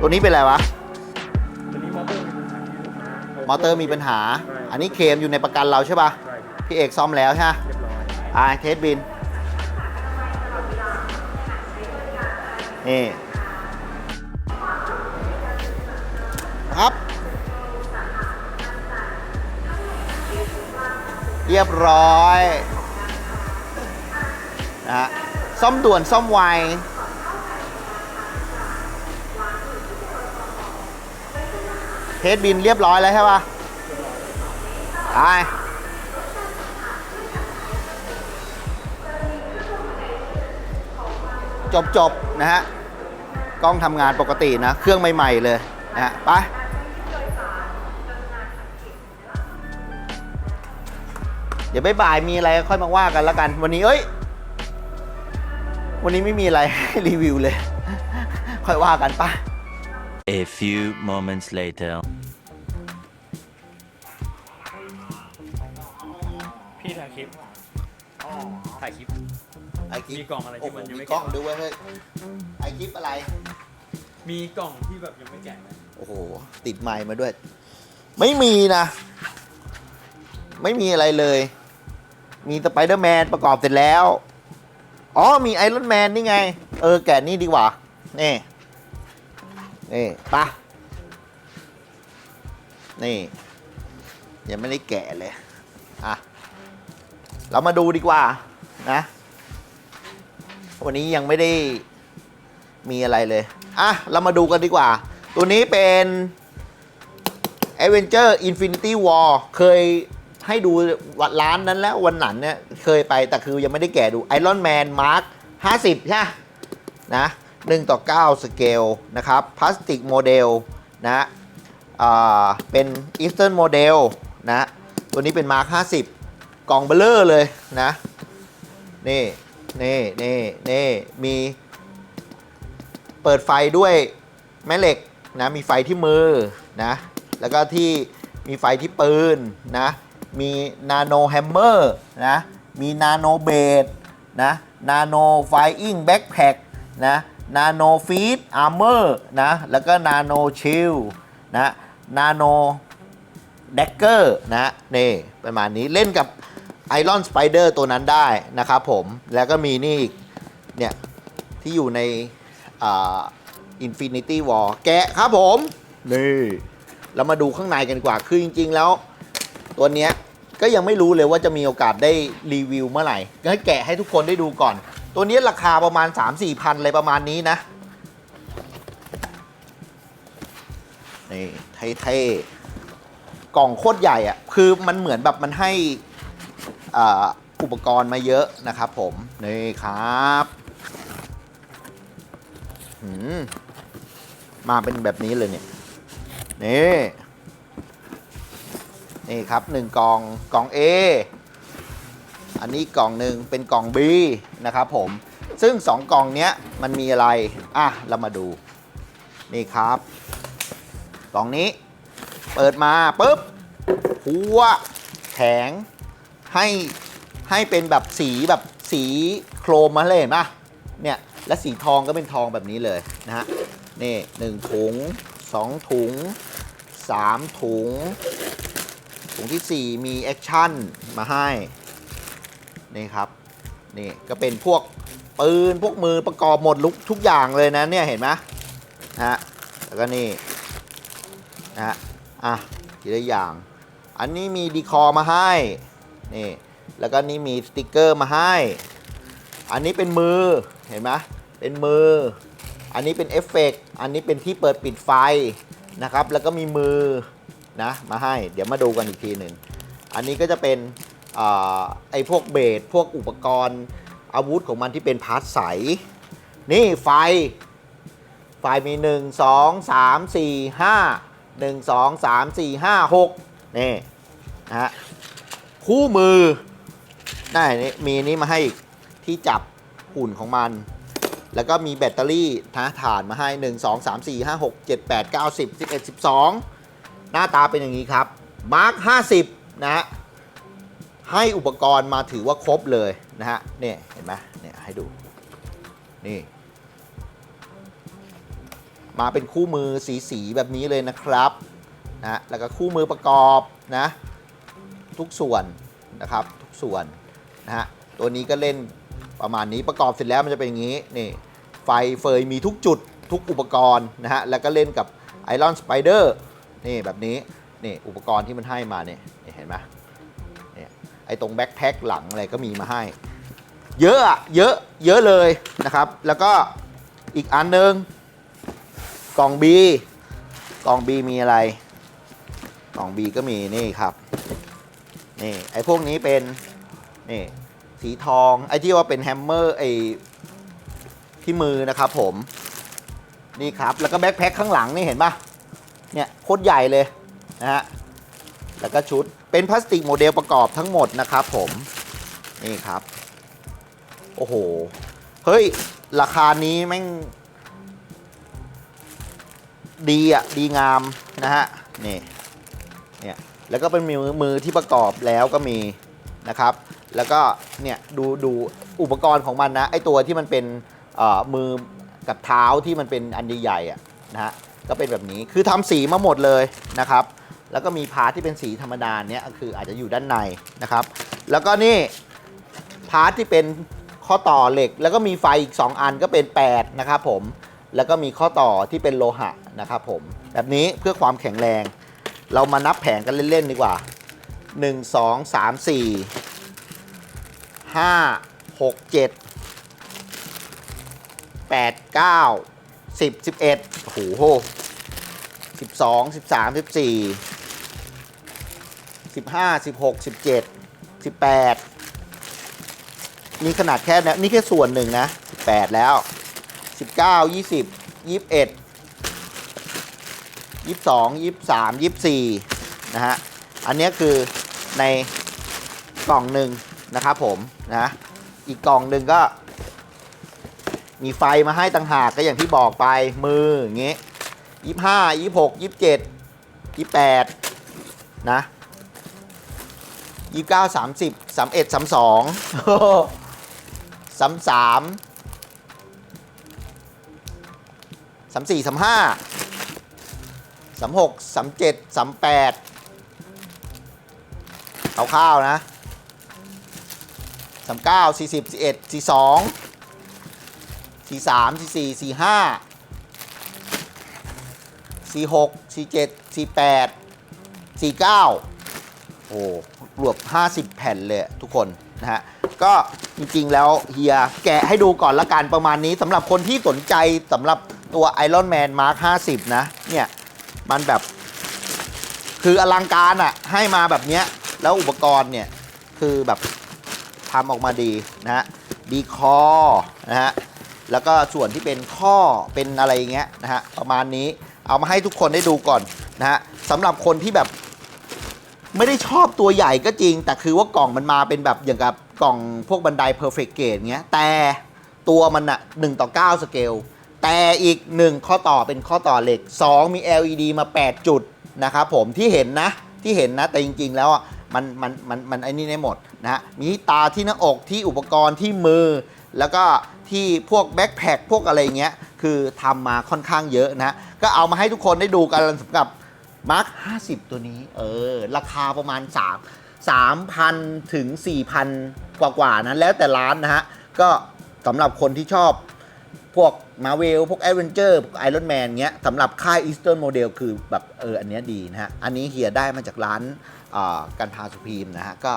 ตัวนี้เป็นอะไรวะ ตัวนี้มอเตอร์มีปัญหามอเตอร์มีปัญหา อันนี้เคมอยู่ในประกันเราใช่ปะใช่ครับพี่เอกซ่อมแล้วใช่ไหมเรียบร้อยอ่าเทสบิน นี่ครับ เรียบร้อยนะฮะซ่อมด่วนซ่อมไว เทสบินเรียบร้อยแล้วใช่ปะไปจบจบนะฮะ กล้องทำงานปกตินะ เครื่องใหม่ๆเลยนะฮะ ไปเดี๋ยวบ่ายมีอะไรค่อยมาว่ากันแล้วกัน วันนี้เอ้ย วันนี้ไม่มีอะไรรีวิวเลย ค่อยว่ากันปะ A few moments later. พี่ถ่ายคลิปถ่ายคลิป ไอคลิปมีกล่องอะไรที่มันโโหยังไม่กล้องแกะด้วยเฮ้ยไอคลิปอะไร มีกล่องที่แบบยังไม่แกะไหมโอ้โห ติดไมค์มาด้วย ไม่มีนะ ไม่มีอะไรเลย มีสไปเดอร์แมนประกอบเสร็จแล้ว อ๋อ มีไอรอนแมนนี่ไง เออ แกะนี่ดีกว่า นี่ นี่ปะนี่ ยังไม่ได้แกะเลย อะ เรามาดูดีกว่านะ วันนี้ยังไม่ได้มีอะไรเลย อะ เรามาดูกันดีกว่า ตัวนี้เป็น Avenger Infinity War เคยให้ดูวันร้านนั้นแล้ววันนั้นเนี่ยเคยไปแต่คือยังไม่ได้แกะดู Iron Man Mark 50 ใช่ไหมนะ 1ต่อ9สเกลนะครับพลาสติกโมเดลนะเป็น Eastern Model นะตัวนี้เป็น Mark 50 กล่องเบลเลอร์เลยนะนี่นี่นี่นี่มีเปิดไฟด้วยแม่เหล็กนะมีไฟที่มือนะแล้วก็ที่มีไฟที่ปืนนะมีนาโนแฮมเมอร์นะมีนาโนเบดนะนาโนไฟอิงแบ็คแพคนะ นาโนฟีดอาร์เมอร์นะ แล้วก็นาโนชิลนะนาโนแดกเกอร์นะนี่ประมาณนี้เล่นกับไอรอนสไปเดอร์ตัวนั้นได้นะครับผม แล้วก็มีนี่อีกเนี่ย ที่อยู่ในอ่า Infinity War แกะครับผม นี่เรามาดูข้างในกันกว่า คือจริง ๆ แล้ว ตัวเนี้ยก็ยังไม่รู้เลยว่าจะมีโอกาสได้รีวิวเมื่อไหร่ก็ให้แกะให้ทุกคนได้ดูก่อน ตัวนี้ราคาประมาณ 3-4พันอะไรประมาณนี้นะ นี่เท่ๆกล่องโคตรใหญ่อะคือมันเหมือนแบบมันให้อ,อุปกรณ์มาเยอะนะครับผม นี่ครับมมาเป็นแบบนี้เลยเนี่ย นี่ นี่ครับหนึ่งกล่องกล่อง A อันนี้กล่องหนึ่งเป็นกล่อง B นะครับผม ซึ่งสองกล่องเนี้ยมันมีอะไร อะ เรามาดู นี่ครับ กล่องนี้ เปิดมาปุ๊บ หัวแข็งให้ให้เป็นแบบสีแบบสีโครมมาเลยเห็นปะเนี่ย และสีทองก็เป็นทองแบบนี้เลยนะฮะ นี่หนึ่งถุงสองถุงสามถุง ถุงที่ 4 มีแอคชั่นมาให้ นี่ครับนี่ก็เป็นพวกปืนพวกมือประกอบหมดลุกทุกอย่างเลยนะเนี่ยเห็นไหมนะฮะแล้วก็นี่นะฮะอะทีละอย่าง อันนี้มีดีคอมาให้นี่แล้วก็นี่มีสติกเกอร์มาให้ อันนี้เป็นมือเห็นไหมเป็นมือ อันนี้เป็นเอฟเฟกต์อันนี้เป็นที่เปิดปิดไฟนะครับ แล้วก็มีมือนะมาให้ เดี๋ยวมาดูกันอีกทีหนึ่ง อันนี้ก็จะเป็น ไอ้พวกเบสพวกอุปกรณ์อาวุธของมันที่เป็นพาร์ทใส นี่ไฟ ไฟมี 1 2 3 4 5 1 2 3 4 5 6 นี่นะฮะคู่มือได้นี่มีนี้มาให้อีกที่จับหุ่นของมัน แล้วก็มีแบตเตอรี่นะฐานมาให้ 1 2 3 4 5 6 7 8 9 10 11 12 หน้าตาเป็นอย่างนี้ครับมาร์ค50 นะฮะ ให้อุปกรณ์มาถือว่าครบเลยนะฮะเนี่ยเห็นไหมเนี่ยให้ดูนี่มาเป็นคู่มือสีสีแบบนี้เลยนะครับนะแล้วก็คู่มือประกอบนะทุกส่วนนะครับทุกส่วนนะฮะตัวนี้ก็เล่นประมาณนี้ประกอบเสร็จแล้วมันจะเป็นอย่างนี้นี่ไฟเฟยมีทุกจุดทุกอุปกรณ์นะฮะแล้วก็เล่นกับไอรอนสไปเดอร์นี่แบบนี้นี่อุปกรณ์ที่มันให้มาเนี่ยเห็นไหม อตรงแบ็คแพ็คหลังอะไรก็มีมาให้ เยอะอะเยอะเยอะเลยนะครับ แล้วก็อีกอันหนึงกล่อง B กล่อง B มีอะไร กล่อง B ก็มีนี่ครับ นี่ไอ้พวกนี้เป็นนี่สีทองไอ้ที่ว่าเป็นแฮมเมอร์ไอ้ที่มือนะครับผม นี่ครับ แล้วก็แบ็คแพ็คข้างหลังนี่เห็นปะเนี่ยโคตรใหญ่เลยนะฮะ แล้วก็ชุดเป็นพลาสติกโมเดลประกอบทั้งหมดนะครับผมนี่ครับ โอ้โห เฮ้ย ราคานี้แม่ง ดีอะ ดีงามนะฮะ นี่ เนี่ย แล้วก็เป็นมือมือที่ประกอบแล้วก็มีนะครับ แล้วก็เนี่ยดูดูอุปกรณ์ของมันนะ ไอตัวที่มันเป็นเอ่อมือกับเท้าที่มันเป็นอันใหญ่ๆอะนะฮะ ก็เป็นแบบนี้ คือทำสีมาหมดเลยนะครับ แล้วก็มีพาร์ทที่เป็นสีธรรมดาเนี่ยคืออาจจะอยู่ด้านในนะครับ แล้วก็นี่พาร์ทที่เป็นข้อต่อเหล็ก แล้วก็มีไฟอีก 2 อันก็เป็น 8 นะครับผม แล้วก็มีข้อต่อที่เป็นโลหะนะครับผม แบบนี้เพื่อความแข็งแรง เรามานับแผงกันเล่นๆดีกว่า 1 2 3 4 5 6 7 8 9 10 11โอ้โห12 13 14 15 16 17 18 นี่ขนาดแค่เนี้ยนี่แค่ส่วนหนึ่งนะ8แล้ว 19 20 21 22 23 24 นะฮะ อันเนี้ยคือในกล่องหนึ่งนะครับผมนะอีกกล่องหนึ่งก็ มีไฟมาให้ต่างหากก็อย่างที่บอกไปมืออย่างเงี้ยยี่ห้ายี่หกยี่เจ็ดยี่แปดนะ ยี่เก้าสามสิบสามเอ็ดสามสองสามสามสามสี่สามห้าสามหกสามเจ็ดสามแปดเอาข้าวนะสามเก้าสี่สิบสี่เอ็ดสี่สองสี่สามสี่สี่สี่ห้าสี่หกสี่เจ็ดสี่แปดสี่เก้า โอ้รวบ 50 แผ่นเลยทุกคนนะฮะ ก็จริงๆแล้วเฮียแกะให้ดูก่อนละกันประมาณนี้สำหรับคนที่สนใจสำหรับตัว Iron Man Mark 50 นะ เนี่ย มันแบบ คืออลังการอะ่ะ ให้มาแบบเนี้ย แล้วอุปกรณ์เนี่ย คือแบบทำออกมาดีนะฮะ ดีคอนะฮะ แล้วก็ส่วนที่เป็นข้อเป็นอะไรอย่างเงี้ยนะฮะ ประมาณนี้เอามาให้ทุกคนได้ดูก่อนนะฮะสำหรับคนที่แบบ ไม่ได้ชอบตัวใหญ่ก็จริง แต่คือว่ากล่องมันมาเป็นแบบอย่างกับกล่องพวกบันได perfect gate เงี้ย แต่ตัวมันอะ1ต่อ 9 สเกล แต่อีก 1 ข้อต่อเป็นข้อต่อเหล็ก 2 มี LED มา 8 จุดนะครับผมที่เห็นนะที่เห็นนะ แต่จริง ๆ แล้วอะมันมันมันมันไอ้นี่ได้หมดนะฮะมีตาที่หน้าอกที่อุปกรณ์ที่มือ แล้วก็ที่พวกแบ็คแพคพวกอะไรเงี้ยคือทำมาค่อนข้างเยอะนะ ก็เอามาให้ทุกคนได้ดูกันสำหรับ มาร์ค50 ตัวนี้ เออ ราคาประมาณ 3 3,000 ถึง 4,000กว่ากว่าๆนะ แล้วแต่ร้านนะฮะ ก็สำหรับคนที่ชอบพวกมาเวลพวก a อ v e n เจอร์ไอรอนแมนเงี้ยสำหรับค่าย Eastern Model คือแบบเอออันเนี้ยดีนะฮะ อันนี้เฮียได้มาจากร้านอ่ากันพาสุพีมนะฮะ ก็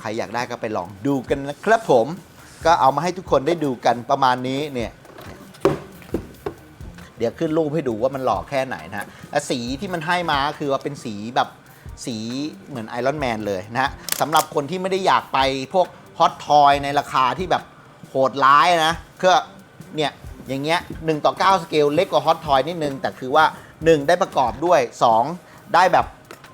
ใครอยากได้ก็ไปลองดูกันนะครับผม ก็เอามาให้ทุกคนได้ดูกันประมาณนี้เนี่ย เดี๋ยวขึ้นรูปให้ดูว่ามันหล่อแค่ไหนนะฮะและสีที่มันให้มาคือว่าเป็นสีแบบสีเหมือนไอรอนแมนเลยนะฮะสำหรับคนที่ไม่ได้อยากไปพวกฮอตทอยในราคาที่แบบโหดร้ายนะก็เนี่ยอย่างเงี้ย1ต่อ9สเกลเล็กกว่าฮอตทอยนิดนึง แต่คือว่า 1 ได้ประกอบด้วย 2 ได้แบบ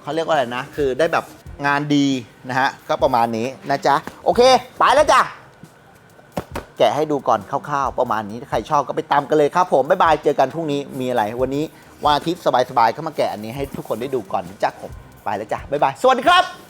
เขาเรียกว่าอะไรนะ คือได้แบบงานดีนะฮะ ก็ประมาณนี้นะจ๊ะ โอเค ไปแล้วจ้ะ กะให้ดูก่อนคร่าวๆ ประมาณนี้ถ้าใครชอบก็ไปตามกันเลยครับผมบ๊ายบายเจอกันพรุ่งนี้มีอะไร วันนี้วันอาทิตย์สบายๆเข้ามาแกะอันนี้ให้ทุกคนได้ดูก่อนจ้ะผมไปแล้วจ้ะบ๊ายบายสวัสดีครับ